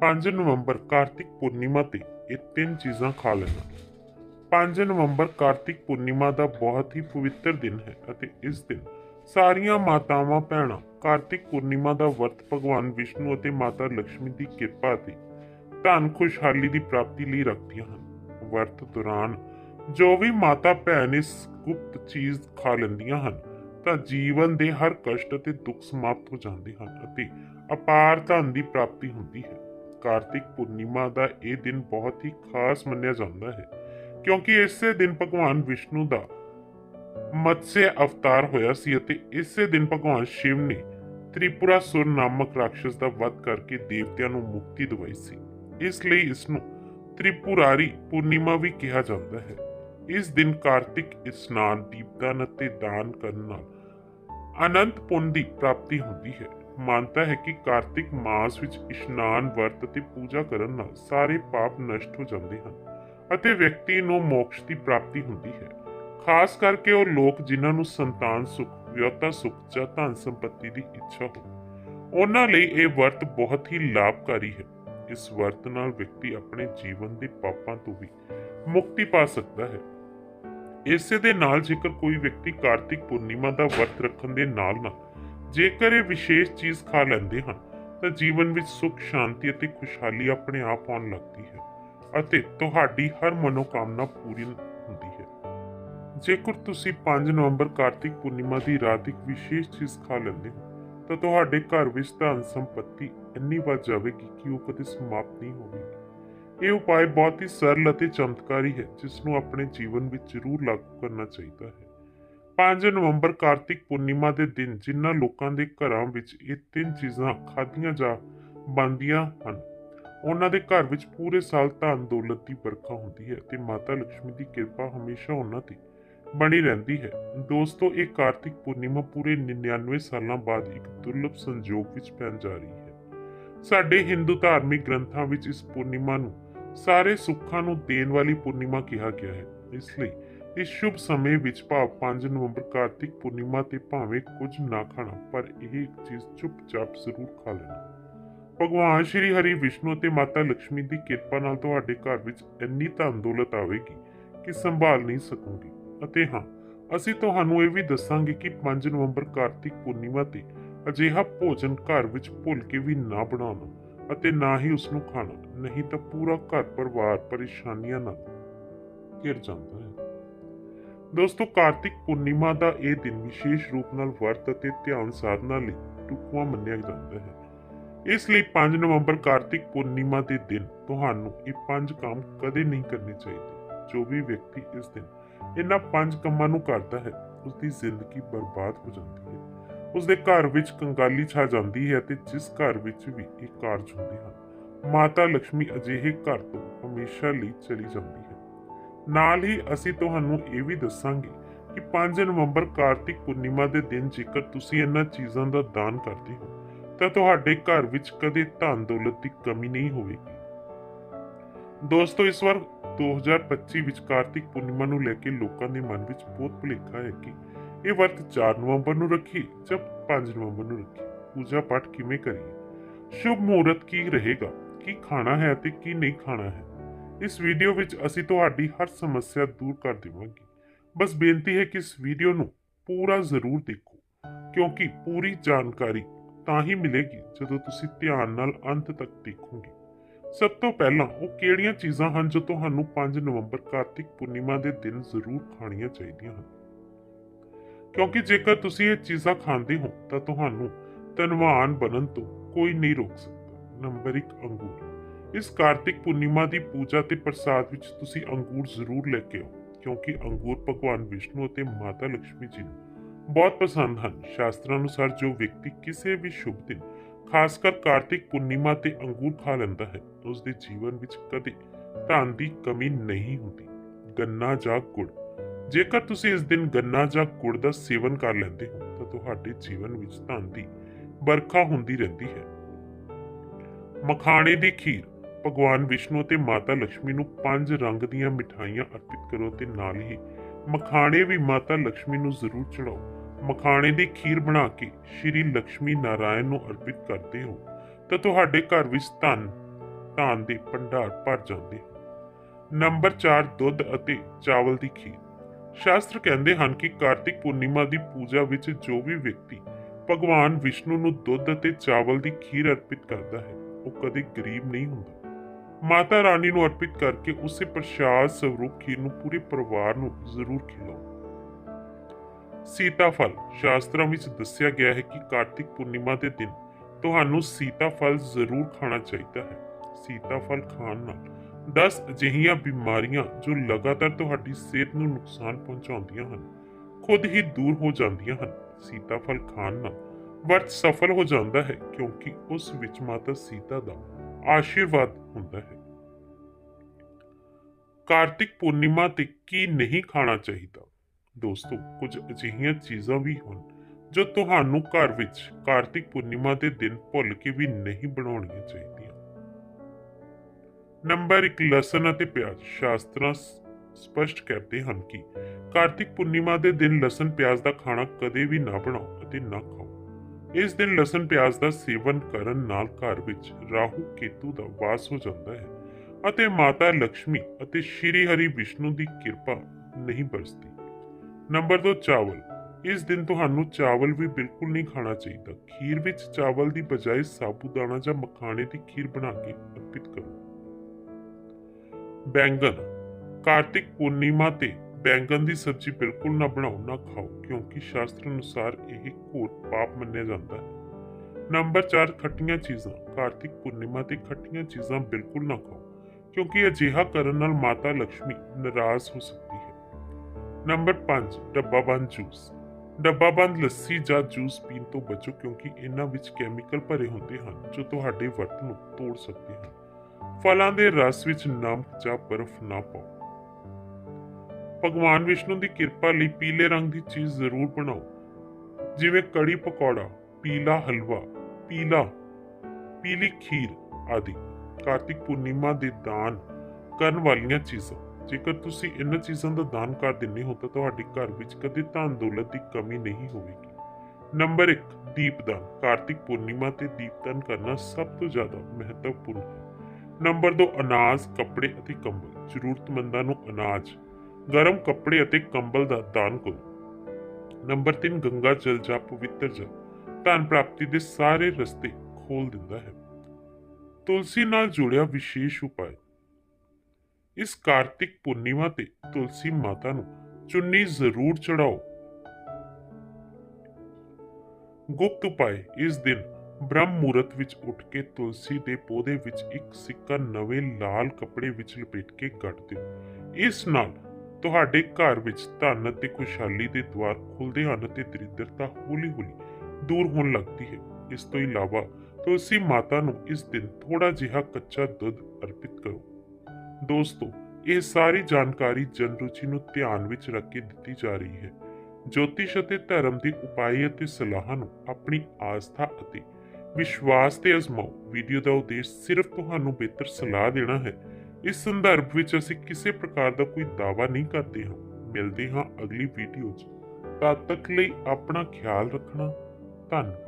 5 ਨਵੰਬਰ ਕਾਰਤਿਕ ਪੂਰਨਿਮਾ ਤੇ ਇਹ ਤਿੰਨ ਚੀਜ਼ਾਂ ਖਾ ਲੈਣਾ। 5 ਨਵੰਬਰ ਕਾਰਤਿਕ ਪੂਰਨਿਮਾ ਦਾ ਬਹੁਤ ਹੀ ਪਵਿੱਤਰ ਦਿਨ ਹੈ ਅਤੇ ਇਸ ਦਿਨ ਸਾਰੀਆਂ ਮਾਤਾਵਾਂ, ਭੈਣਾਂ ਕਾਰਤਿਕ ਪੂਰਨਿਮਾ ਦਾ ਵਰਤ ਭਗਵਾਨ ਵਿਸ਼ਨੂੰ ਅਤੇ ਮਾਤਾ ਲక్ష్ਮੀ ਦੀ ਕਿਰਪਾ ਤੇ ਧਨ, ਖੁਸ਼ਹਾਲੀ ਦੀ ਪ੍ਰਾਪਤੀ ਲਈ ਰੱਖਦੀਆਂ ਹਨ। ਵਰਤ ਦੌਰਾਨ ਜੋ ਵੀ ਮਾਤਾ, ਭੈਣ ਇਸ ਗੁਪਤ ਚੀਜ਼ ਖਾ ਲੈਂਦੀਆਂ ਹਨ, ਤਾਂ ਜੀਵਨ ਦੇ ਹਰ ਕਸ਼ਟ ਅਤੇ ਦੁੱਖ ਸਮਾਪਤ ਹੋ ਜਾਂਦੇ ਹਨ ਅਤੇ ਅਪਾਰ ਧਨ ਦੀ ਪ੍ਰਾਪਤੀ ਹੁੰਦੀ ਹੈ। ਕਾਰਤਿਕ ਪੂਰਨਿਮਾ ਦਾ ਇਹ ਦਿਨ ਬਹੁਤ ਹੀ ਖਾਸ ਮੰਨਿਆ ਜਾਂਦਾ ਹੈ, ਕਿਉਂਕਿ ਇਸੇ ਦਿਨ ਭਗਵਾਨ ਵਿਸ਼ਨੂੰ ਦਾ ਮਤस्य ਅਵਤਾਰ ਹੋਇਆ ਸੀ ਅਤੇ ਇਸੇ ਦਿਨ ਭਗਵਾਨ ਸ਼ਿਵ ਨੇ ਤ੍ਰਿਪੁਰਾਸੁਰ ਨਾਮਕ ਰਾਖਸ਼ ਦਾ ਵਧ ਕਰਕੇ ਦੇਵਤਿਆਂ ਨੂੰ ਮੁਕਤੀ ਦਿਵਾਈ ਸੀ। ਇਸ ਲਈ ਇਸ ਨੂੰ ਤ੍ਰਿਪੁਰਾਰੀ ਪੂਰਨਿਮਾ ਵੀ ਕਿਹਾ ਜਾਂਦਾ ਹੈ। ਇਸ ਦਿਨ ਕਾਰਤਿਕ ਇਸ਼ਨਾਨ, ਦੀਪਦਾਨ ਅਤੇ ਦਾਨ ਕਰਨ ਨਾਲ ਅਨੰਤ ਪੁੰਨ ਦੀ ਪ੍ਰਾਪਤੀ ਹੁੰਦੀ ਹੈ। ਮਾਨਤਾ ਹੈ ਕਿ ਕਾਰਤਿਕ ਮਾਸ ਵਿੱਚ ਇਸ਼ਨਾਨ, ਵਰਤ ਅਤੇ ਪੂਜਾ ਕਰਨ ਨਾਲ ਸਾਰੇ ਪਾਪ ਨਸ਼ਟ ਹੋ ਜਾਂਦੇ ਹਨ ਅਤੇ ਵਿਅਕਤੀ ਨੂੰ ਮੋਕਸ਼ ਦੀ ਪ੍ਰਾਪਤੀ ਹੁੰਦੀ ਹੈ। ਖਾਸ ਕਰਕੇ ਉਹ ਲੋਕ ਜਿਨ੍ਹਾਂ ਨੂੰ ਸੰਤਾਨ ਸੁਖ ਵਿਅਤਾ ਸੁਖ ਜਾਂ ਧਨ ਸੰਪਤੀ ਦੀ ਇੱਛਾ ਹੋ ਉਹਨਾਂ ਲਈ ਇਹ ਵਰਤ ਬਹੁਤ ਹੀ ਲਾਭਕਾਰੀ ਹੈ। ਇਸ ਵਰਤ ਨਾਲ ਵਿਅਕਤੀ ਆਪਣੇ ਜੀਵਨ ਦੇ ਪਾਪਾਂ ਤੋਂ ਵੀ ਮੁਕਤੀ ਪਾ ਸਕਦਾ ਹੈ। ਇਸੇ ਦੇ ਨਾਲ ਜੇਕਰ ਕੋਈ ਵਿਅਕਤੀ ਕਾਰਤਿਕ ਪੂਰਨਿਮਾ ਦਾ ਵਰਤ ਰੱਖਣ ਦੇ ਨਾਲ ਨਾਲ ਜੇਕਰ ਇਹ ਵਿਸ਼ੇਸ਼ ਚੀਜ਼ ਖਾ ਲੈਂਦੇ ਹਨ, ਤਾਂ ਜੀਵਨ ਵਿੱਚ ਸੁਖ, ਸ਼ਾਂਤੀ ਅਤੇ ਖੁਸ਼ਹਾਲੀ ਆਪਣੇ ਆਪ ਆਉਣ ਲੱਗਦੀ ਹੈ ਅਤੇ ਤੁਹਾਡੀ ਹਰ ਮਨੋਕਾਮਨਾ ਪੂਰੀ ਹੁੰਦੀ ਹੈ। ਜੇਕਰ ਤੁਸੀਂ 5 ਨਵੰਬਰ ਕਾਰਤਿਕ ਪੂਰਨਿਮਾ ਦੀ ਰਾਤ ਇੱਕ ਵਿਸ਼ੇਸ਼ ਚੀਜ਼ ਖਾ ਲੈਂਦੇ ਹੋ, ਤਾਂ ਤੁਹਾਡੇ ਘਰ ਵਿੱਚ ਧਨ ਸੰਪਤੀ ਇੰਨੀ ਵੱਧ ਜਾਵੇਗੀ ਕਿ ਉਹ ਕਦੇ ਸਮਾਪਤ ਨਹੀਂ ਹੋਵੇਗੀ। ਇਹ ਉਪਾਅ ਬਹੁਤ ਹੀ ਸਰਲ ਅਤੇ ਚਮਤਕਾਰੀ ਹੈ, ਜਿਸ ਨੂੰ ਆਪਣੇ ਜੀਵਨ ਵਿੱਚ ਜ਼ਰੂਰ ਲਾਗੂ ਕਰਨਾ ਚਾਹੀਦਾ ਹੈ। 5 ਨਵੰਬਰ ਕਾਰਤਿਕ ਪੂਰਨਿਮਾ ਦੇ ਦਿਨ ਜਿਨ੍ਹਾਂ ਲੋਕਾਂ ਦੇ ਘਰਾਂ ਵਿੱਚ ਇਹ ਤਿੰਨ ਚੀਜ਼ਾਂ ਖਾਧੀਆਂ ਜਾ ਬਣਦੀਆਂ ਹਨ। ਉਹਨਾਂ ਦੇ ਘਰ ਵਿੱਚ ਪੂਰੇ ਸਾਲ ਧਨ ਦੌਲਤ ਦੀ ਵਰਖਾ ਹੁੰਦੀ ਹੈ ਤੇ ਮਾਤਾ ਲక్ష్ਮੀ ਦੀ ਕਿਰਪਾ ਹਮੇਸ਼ਾ ਉਹਨਾਂ ਤੇ ਬਣੀ ਰਹਿੰਦੀ ਹੈ। ਦੋਸਤੋ, ਇਹ ਕਾਰਤਿਕ ਪੂਰਨਿਮਾ ਪੂਰੇ 99 ਸਾਲਾਂ ਬਾਅਦ ਇੱਕ ਦੁਰਲਭ ਸੰਜੋਗ ਵਿੱਚ ਪੈਣ ਜਾ ਰਹੀ ਹੈ। ਸਾਡੇ ਹਿੰਦੂ ਧਾਰਮਿਕ ਗ੍ਰੰਥਾਂ ਵਿੱਚ ਇਸ ਪੂਰਨਿਮਾ ਨੂੰ ਸਾਰੇ ਸੁੱਖਾਂ ਨੂੰ ਦੇਣ ਵਾਲੀ ਪੂਰਨਿਮਾ ਕਿਹਾ ਗਿਆ ਹੈ। ਇਸ ਲਈ ਇਸ ਸ਼ੁਭ ਸਮੇਂ ਵਿੱਚ ਭਾਵ 5 ਨਵੰਬਰ ਕਾਰਤਿਕ ਪੂਰਨਿਮਾ ਤੇ ਭਾਵੇਂ ਕੁਝ ਨਾ ਖਾਣਾ, ਪਰ ਇਹ ਇੱਕ ਚੀਜ਼ ਚੁੱਪਚਾਪ ਜ਼ਰੂਰ ਖਾ ਲੈਣਾ। ਭਗਵਾਨ ਸ਼੍ਰੀ ਹਰੀ ਵਿਸ਼ਨੂੰ ਅਤੇ ਮਾਤਾ ਲక్ష్ਮੀ ਦੀ ਕਿਰਪਾ ਨਾਲ ਤੁਹਾਡੇ ਘਰ ਵਿੱਚ ਇੰਨੀ ਧਨ ਦੌਲਤ ਆਵੇਗੀ ਕਿ ਸੰਭਾਲ ਨਹੀਂ ਸਕੋਗੇ। ਅਤੇ ਹਾਂ, ਅਸੀਂ ਤੁਹਾਨੂੰ ਇਹ ਵੀ ਦੱਸਾਂਗੇ ਕਿ 5 ਨਵੰਬਰ ਕਾਰਤਿਕ ਪੂਰਨਿਮਾ ਤੇ ਅਜਿਹਾ ਭੋਜਨ ਘਰ ਵਿੱਚ ਭੁੱਲ ਕੇ ਵੀ ਨਾ ਬਣਾਉਣਾ ਅਤੇ ਨਾ ਹੀ ਉਸ ਨੂੰ ਖਾਣਾ, ਨਹੀਂ ਤਾਂ ਪੂਰਾ ਘਰ ਪਰਿਵਾਰ ਪਰੇਸ਼ਾਨੀਆਂ ਨਾਲ ਘਿਰ ਜਾਂਦਾ ਹੈ। ਦੋਸਤੋ, ਕਾਰਤਿਕ ਪੂਰਨਿਮਾ ਦਾ ਇਹ ਦਿਨ ਵਿਸ਼ੇਸ਼ ਰੂਪ ਨਾਲ ਵਰਤ ਅਤੇ ਧਿਆਨ ਸਾਧਨਾ ਲਈ ਟੁਕਵਾ ਮੰਨਿਆ ਜਾਂਦਾ ਹੈ। ਇਸ ਲਈ 5 ਨਵੰਬਰ ਕਾਰਤਿਕ ਪੂਰਨਿਮਾ ਦੇ ਦਿਨ ਤੁਹਾਨੂੰ ਇਹ ਪੰਜ ਕੰਮ ਕਦੇ ਨਹੀਂ ਕਰਨੇ ਚਾਹੀਦੇ। ਜੋ ਵੀ ਵਿਅਕਤੀ ਇਸ ਦਿਨ ਇਹਨਾਂ ਪੰਜ ਕੰਮਾਂ ਨੂੰ ਕਰਦਾ ਹੈ ਉਸ ਦੀ ਜ਼ਿੰਦਗੀ ਬਰਬਾਦ ਹੋ ਜਾਂਦੀ ਹੈ। ਉਸ ਦੇ ਘਰ ਵਿੱਚ ਕੰਗਾਲੀ ਛਾ ਜਾਂਦੀ ਹੈ ਅਤੇ ਜਿਸ ਘਰ ਵਿੱਚ ਵੀ ਇਹ ਕਾਰਜ ਹੁੰਦੇ ਹਨ, ਮਾਤਾ ਲక్ష్ਮੀ ਅਜਿਹੇ ਘਰ ਤੋਂ ਹਮੇਸ਼ਾ ਲਈ ਚਲੀ ਜਾਂਦੀ ਹੈ ਨਾਲ ਹੀ ਅਸੀਂ ਤੁਹਾਨੂੰ ਇਹ ਵੀ ਦੱਸਾਂਗੇ ਕਿ 5 ਨਵੰਬਰ ਕਾਰਤਿਕ ਪੂਰਨਿਮਾ ਦੇ ਦਿਨ ਜੇਕਰ ਤੁਸੀਂ ਇਹਨਾਂ ਚੀਜ਼ਾਂ ਦਾ ਦਾਨ ਕਰਦੇ ਹੋ, ਤਾਂ ਤੁਹਾਡੇ ਘਰ ਵਿੱਚ ਕਦੇ ਧਨ ਦੌਲਤ ਦੀ ਕਮੀ ਨਹੀਂ ਹੋਵੇਗੀ। ਦੋਸਤੋ, ਇਸ ਵਾਰ 2025 ਵਿੱਚ ਕਾਰਤਿਕ ਪੂਰਨਿਮਾ ਨੂੰ ਲੈ ਕੇ ਲੋਕਾਂ ਦੇ ਮਨ ਵਿੱਚ ਬਹੁਤ ਭੁਲੇਖਾ ਹੈ ਕਿ ਇਹ ਵਰਤ 4 ਨਵੰਬਰ ਨੂੰ ਰੱਖੀ ਜਾਂ 5 ਨਵੰਬਰ ਨੂੰ ਰੱਖੀ ਪੂਜਾ ਪਾਠ ਕਿਵੇਂ ਕਰੀਏ? ਸ਼ੁਭ ਮੂਰਤ ਕੀ ਰਹੇਗਾ? ਕੀ ਖਾਣਾ ਹੈ ਤੇ ਕੀ ਨਹੀਂ ਖਾਣਾ ਹੈ? ਇਸ ਵੀਡੀਓ ਵਿੱਚ ਅਸੀਂ ਤੁਹਾਡੀ ਹਰ ਸਮੱਸਿਆ ਦੂਰ ਕਰ ਦੇਵਾਂਗੇ। ਬਸ ਬੇਨਤੀ ਹੈ ਕਿ ਇਸ ਵੀਡੀਓ ਨੂੰ ਪੂਰਾ ਜ਼ਰੂਰ ਦੇਖੋ, ਕਿਉਂਕਿ ਪੂਰੀ ਜਾਣਕਾਰੀ ਤਾਂ ਹੀ ਮਿਲੇਗੀ ਜਦੋਂ ਤੁਸੀਂ ਧਿਆਨ ਨਾਲ ਅੰਤ ਤੱਕ ਦੇਖੋਗੇ। ਸਭ ਤੋਂ ਪਹਿਲਾਂ ਉਹ ਕਿਹੜੀਆਂ ਚੀਜ਼ਾਂ ਹਨ ਜੋ ਤੁਹਾਨੂੰ 5 ਨਵੰਬਰ ਕਾਰਤਿਕ ਪੂਰਨਿਮਾ ਦੇ ਦਿਨ ਜ਼ਰੂਰ ਖਾਣੀਆਂ ਚਾਹੀਦੀਆਂ ਹਨ? ਕਿਉਂਕਿ ਜੇਕਰ ਤੁਸੀਂ ਇਹ ਚੀਜ਼ਾਂ ਖਾਂਦੇ ਹੋ, ਤਾਂ ਤੁਹਾਨੂੰ ਧਨਵਾਨ ਬਣਨ ਤੋਂ ਕੋਈ ਨਹੀਂ ਰੋਕ ਸਕਦਾ। ਨੰਬਰ 1 ਅੰਗੂਰ। ਇਸ ਕਾਰਤਿਕ ਪੂਰਨਿਮਾ ਦੀ ਪੂਜਾ ਤੇ ਪ੍ਰਸਾਦ ਵਿੱਚ ਤੁਸੀਂ ਅੰਗੂਰ ਜ਼ਰੂਰ ਲੈ ਕੇ ਆਓ, ਕਿਉਂਕਿ ਅੰਗੂਰ ਭਗਵਾਨ ਵਿਸ਼ਨੂੰ ਅਤੇ ਮਾਤਾ ਲక్ష్ਮੀ ਜੀ ਨੂੰ ਬਹੁਤ ਪਸੰਦ ਹਨ। ਸ਼ਾਸਤਰਾਂ ਅਨੁਸਾਰ ਜੋ ਵਿਅਕਤੀ ਕਿਸੇ ਵੀ ਸ਼ੁਭ ਦਿਨ, ਖਾਸ ਕਰ ਕਾਰਤਿਕ ਪੂਰਨਿਮਾ ਤੇ ਅੰਗੂਰ ਖਾ ਲੈਂਦਾ ਹੈ ਉਸ ਦੇ ਜੀਵਨ ਵਿੱਚ ਕਦੇ ਧਨ ਦੀ ਕਮੀ ਨਹੀਂ ਹੁੰਦੀ। ਗੰਨਾ ਜਾਂ ਗੁੜ, ਜੇਕਰ ਤੁਸੀਂ ਇਸ ਦਿਨ ਗੰਨਾ ਜਾਂ ਗੁੜ ਦਾ ਸੇਵਨ ਕਰ ਲੈਂਦੇ ਹੋ, ਤਾਂ ਤੁਹਾਡੇ ਜੀਵਨ ਵਿੱਚ ਧਨ ਦੀ ਵਰਖਾ ਹੁੰਦੀ ਰਹਿੰਦੀ ਹੈ। ਮਖਾਣੇ ਦੀ ਖੀਰ ਭਗਵਾਨ ਵਿਸ਼ਨੂੰ ਅਤੇ ਮਾਤਾ ਲక్ష్ਮੀ ਨੂੰ ਪੰਜ ਰੰਗ ਦੀਆਂ ਮਿਠਾਈਆਂ ਅਰਪਿਤ ਕਰੋ ਤੇ ਨਾਲ ਹੀ ਮਖਾਣੇ ਵੀ ਮਾਤਾ ਲక్ష్ਮੀ ਨੂੰ ਜ਼ਰੂਰ ਚੜਾਓ। ਮਖਾਣੇ ਦੀ ਖੀਰ ਬਣਾ ਕੇ ਸ਼੍ਰੀ ਲక్ష్ਮੀ ਨਾਰਾਇਣ ਨੂੰ ਅਰਪਿਤ ਕਰਦੇ ਹੋ ਤਾਂ ਤੁਹਾਡੇ ਘਰ ਵਿੱਚ ਧਨ, ਧਾਨ ਦੇ ਭੰਡਾਰ ਭਰ ਜਾਂਦੇ ਨੰਬਰ 4 ਦੁੱਧ ਅਤੇ ਚਾਵਲ ਦੀ ਖੀਰ। ਸ਼ਾਸਤਰ ਕਹਿੰਦੇ ਹਨ ਕਿ ਕਾਰਤਿਕ ਪੂਰਨਿਮਾ ਦੀ ਪੂਜਾ ਵਿੱਚ ਜੋ ਵੀ ਵਿਅਕਤੀ ਭਗਵਾਨ ਵਿਸ਼ਨੂੰ ਨੂੰ ਦੁੱਧ ਅਤੇ ਚਾਵਲ ਦੀ ਖੀਰ ਅਰਪਿਤ ਕਰਦਾ ਹੈ, ਉਹ ਕਦੇ ਗਰੀਬ ਨਹੀਂ ਹੁੰਦਾ। ਮਾਤਾ ਰਾਣੀ ਨੂੰ ਅਰਪਿਤ ਕਰਕੇ ਉਸੇ ਪ੍ਰਸ਼ਾਦ ਸਰੂਪ ਖੀਰ ਨੂੰ ਪੂਰੇ ਪਰਿਵਾਰ ਨੂੰ ਜ਼ਰੂਰ ਖਿਲਾਓ। ਸੀਤਾਫਲ ਸ਼ਾਸਤਰਾਂ ਵਿੱਚ ਦੱਸਿਆ ਗਿਆ ਹੈ ਕਿ ਕਾਰਤਿਕ ਪੂਰਨਿਮਾ ਦੇ ਦਿਨ ਤੁਹਾਨੂੰ ਸੀਤਾਫਲ ਜ਼ਰੂਰ ਖਾਣਾ ਚਾਹੀਦਾ ਹੈ। ਸੀਤਾਫਲ ਖਾਣ ਨਾਲ 10 ਅਜਿਹੀਆਂ ਬਿਮਾਰੀਆਂ ਜੋ ਲਗਾਤਾਰ ਤੁਹਾਡੀ ਸਿਹਤ ਨੂੰ ਨੁਕਸਾਨ ਪਹੁੰਚਾਉਂਦੀਆਂ ਹਨ, ਖੁਦ ਹੀ ਦੂਰ ਹੋ ਜਾਂਦੀਆਂ ਹਨ। ਸੀਤਾਫਲ ਖਾਣ ਨਾਲ ਵਰਤ ਸਫਲ ਹੋ ਜਾਂਦਾ ਹੈ ਕਿਉਂਕਿ ਉਸ ਵਿੱਚ ਮਾਤਾ ਸੀਤਾ ਦਾ ਆਸ਼ੀਰਵਾਦ ਹੁੰਦਾ ਹੈ। ਕਾਰਤਿਕ ਪੂਰਨਿਮਾ ਤੇ ਕੀ ਨਹੀਂ ਖਾਣਾ ਚਾਹੀਦਾ? ਦੋਸਤੋ, ਕੁਝ ਅਜਿਹੀਆਂ ਚੀਜ਼ਾਂ ਵੀ ਹਨ ਜੋ ਤੁਹਾਨੂੰ ਘਰ ਵਿੱਚ ਕਾਰਤਿਕ ਪੂਰਨਿਮਾ ਦੇ ਦਿਨ ਭੁੱਲ ਕੇ ਵੀ ਨਹੀਂ ਬਣਾਉਣੀਆਂ ਚਾਹੀਦੀਆਂ। ਨੰਬਰ 1 ਲਸਣ ਅਤੇ ਪਿਆਜ਼। ਸ਼ਾਸਤਰਾਂ ਸਪਸ਼ਟ ਕਰਦੇ ਹਨ ਕਿ ਕਾਰਤਿਕ ਪੂਰਨਿਮਾ ਦੇ ਦਿਨ ਲਸਣ ਪਿਆਜ਼ ਦਾ ਖਾਣਾ ਕਦੇ ਵੀ ਨਾ ਬਣਾਓ ਅਤੇ ਨਾ ਖਾਓ। ਇਸ ਦਿਨ ਲਸਣ ਪਿਆਜ਼ ਦਾ ਸੇਵਨ ਕਰਨ ਨਾਲ ਘਰ ਵਿੱਚ ਰਾਹੂ ਕੇਤੂ ਦਾ ਵਾਸ ਹੋ ਜਾਂਦਾ ਹੈ ਅਤੇ ਮਾਤਾ ਲక్ష్ਮੀ ਅਤੇ ਸ਼੍ਰੀ ਹਰੀ ਵਿਸ਼ਨੂੰ ਦੀ ਕਿਰਪਾ ਨਹੀਂ ਬਰਸਦੀ। ਨੰਬਰ 2 ਚਾਵਲ। ਇਸ ਦਿਨ ਤੁਹਾਨੂੰ ਚਾਵਲ ਵੀ ਬਿਲਕੁਲ ਨਹੀਂ ਖਾਣਾ ਚਾਹੀਦਾ। ਖੀਰ ਵਿੱਚ ਚਾਵਲ ਦੀ ਬਜਾਏ ਸਾਬੂਦਾਨਾ ਜਾਂ ਮਖਾਣੇ ਦੀ ਖੀਰ ਬਣਾ ਕੇ ਅਰਪਿਤ ਕਰੋ। ਬੈਂਗਨ ਕਾਰਤਿਕ ਪੂਰਨਿਮਾ ਤੇ ਬੈਂਗਨ ਦੀ ਸਬਜ਼ੀ ਬਿਲਕੁਲ ਨਾ ਬਣਾਓ, ਨਾ ਖਾਓ, ਕਿਉਂਕਿ ਸ਼ਾਸਤਰ ਅਨੁਸਾਰ ਇਹ ਘੋਰ ਪਾਪ ਮੰਨਿਆ ਜਾਂਦਾ ਹੈ। ਨੰਬਰ 4 ਖੱਟੀਆਂ ਚੀਜ਼ਾਂ। ਕਾਰਤਿਕ ਪੂਰਨਿਮਾ ਤੇ ਖੱਟੀਆਂ ਚੀਜ਼ਾਂ ਬਿਲਕੁਲ ਨਾ ਖਾਓ, ਕਿਉਂਕਿ ਅਜਿਹਾ ਕਰਨ ਨਾਲ ਮਾਤਾ ਲక్ష్ਮੀ ਨਾਰਾਜ਼ ਹੋ ਸਕਦੀ ਹੈ। Number 5 ਡੱਬਾਬੰਦ juice. ਡੱਬਾਬੰਦ ਲੱਸੀ ਜਾਂ ਜੂਸ ਪੀਣ ਤੋਂ ਬਚੋ, ਕਿਉਂਕਿ ਇਹਨਾਂ ਵਿੱਚ ਕੈਮੀਕਲ ਭਰੇ ਹੁੰਦੇ ਹਨ, ਜੋ ਤੁਹਾਡੇ ਵਰਤ ਨੂੰ ਤੋੜ ਸਕਦੇ ਹਨ। ਫਲਾਂ ਦੇ ਰਸ ਵਿੱਚ ਨਮਕ ਜਾਂ ਬਰਫ਼ ਨਾ ਪਾਓ। ਭਗਵਾਨ ਵਿਸ਼ਨੂੰ ਦੀ ਕਿਰਪਾ ਲਈ ਪੀਲੇ ਰੰਗ ਦੀ ਚੀਜ਼ ਜ਼ਰੂਰ ਬਣਾਓ। ਜਿਵੇਂ ਕੜੀ ਪਕੌੜਾ, ਪੀਲਾ ਹਲਵਾ, ਪੀਲਾ, ਪੀਲੀ ਖੀਰ ਆਦਿ, ਕਾਰਤਿਕ ਪੂਰਨਿਮਾ ਦੇ ਦਾਨ ਕਰਨ ਵਾਲੀਆਂ ਚੀਜ਼ਾਂ। ਜੇਕਰ ਤੁਸੀਂ ਇਹਨਾਂ ਚੀਜ਼ਾਂ ਦਾ ਦਾਨ ਕਰ ਦਿੰਦੇ ਹੋ ਤਾਂ ਤੁਹਾਡੇ ਘਰ ਵਿੱਚ ਕਦੇ ਧਨ ਦੌਲਤ ਦੀ ਕਮੀ ਨਹੀਂ ਹੋਵੇਗੀ। ਨੰਬਰ 1 ਦੀਪਦਾਨ। ਕਾਰਤਿਕ ਪੂਰਨਿਮਾ ਤੇ ਦੀਪਦਾਨ ਕਰਨਾ ਸਭ ਤੋਂ ਜ਼ਿਆਦਾ ਮਹੱਤਵਪੂਰਨ ਹੈ। ਨੰਬਰ 2 ਅਨਾਜ, ਕੱਪੜੇ ਅਤੇ ਕੰਬਲ। ਜ਼ਰੂਰਤਮੰਦਾਂ ਨੂੰ ਅਨਾਜ ਗਰਮ ਕੱਪੜੇ ਅਤੇ ਕੰਬਲ ਦਾ ਦਾਨ ਕਰੋ। ਨੰਬਰ 3 ਗੰਗਾ ਜਲ ਜਾਂ ਪਵਿੱਤਰ ਜਲ ਧਨ ਪ੍ਰਾਪਤੀ ਦੇ ਸਾਰੇ ਰਸਤੇ ਖੋਲ ਦਿੰਦਾ ਹੈ। ਤੁਲਸੀ ਨਾਲ ਜੁੜਿਆ ਵਿਸ਼ੇਸ਼ ਉਪਾਅ। ਇਸ ਕਾਰਤਿਕ ਪੂਰਨਿਮਾ ਤੇ ਤੁਲਸੀ ਮਾਤਾ ਨੂੰ ਚੁੰਨੀ ਜ਼ਰੂਰ ਚੜਾਓ ਗੁਪਤ ਉਪਾਅ, ਇਸ ਦਿਨ ਬ੍ਰਹਮ ਮੂਰਤ ਵਿੱਚ ਉੱਠ ਕੇ ਤੁਲਸੀ ਦੇ ਪੌਦੇ ਵਿੱਚ ਇੱਕ ਸਿੱਕਾ ਨਵੇਂ ਲਾਲ ਕੱਪੜੇ ਵਿੱਚ ਲਪੇਟ ਕੇ ਕੱਟ ਦਿਓ। ਇਸ ਨਾਲ ਤੁਹਾਡੇ ਘਰ ਵਿੱਚ ਧਨ ਅਤੇ ਖੁਸ਼ਹਾਲੀ ਦੇ ਦੁਆਰ ਖੁੱਲਦੇ ਹਨ ਅਤੇ ਦਰਿਦਰਤਾ ਹੌਲੀ-ਹੌਲੀ ਦੂਰ ਹੋਣ ਲੱਗਦੀ ਹੈ। ਇਸ ਤੋਂ ਇਲਾਵਾ ਤੁਲਸੀ ਮਾਤਾ ਨੂੰ ਇਸ ਦਿਨ ਥੋੜਾ ਜਿਹਾ ਕੱਚਾ ਦੁੱਧ ਅਰਪਿਤ ਕਰੋ। ਦੋਸਤੋ, ਇਹ ਸਾਰੀ ਜਾਣਕਾਰੀ ਜਨ ਰੁਚੀ ਨੂੰ ਧਿਆਨ ਵਿੱਚ ਰੱਖ ਕੇ ਦਿੱਤੀ ਜਾ ਰਹੀ ਹੈ। ਜੋਤਿਸ਼ ਅਤੇ ਧਰਮ ਦੇ ਉਪਾਅ ਅਤੇ ਸਲਾਹਾਂ ਨੂੰ ਆਪਣੀ ਆਸਥਾ ਅਤੇ ਵਿਸ਼ਵਾਸ ਤੇ ਅਜ਼ਮਾਓ। ਵੀਡੀਓ ਦਾ ਉਦੇਸ਼ ਸਿਰਫ ਤੁਹਾਨੂੰ ਬਿਹਤਰ ਸਲਾਹ ਦੇਣਾ ਹੈ। ਇਸ ਸੰਦਰਭ ਵਿੱਚ ਅਸੀਂ ਕਿਸੇ ਪ੍ਰਕਾਰ ਦਾ ਕੋਈ ਦਾਅਵਾ ਨਹੀਂ ਕਰਦੇ ਹਾਂ। ਮਿਲਦੇ ਹਾਂ ਅਗਲੀ ਵੀਡੀਓ 'ਚ। ਤਦ ਤੱਕ ਲਈ ਆਪਣਾ ਖਿਆਲ ਰੱਖਣਾ। ਧੰਨਵਾਦ।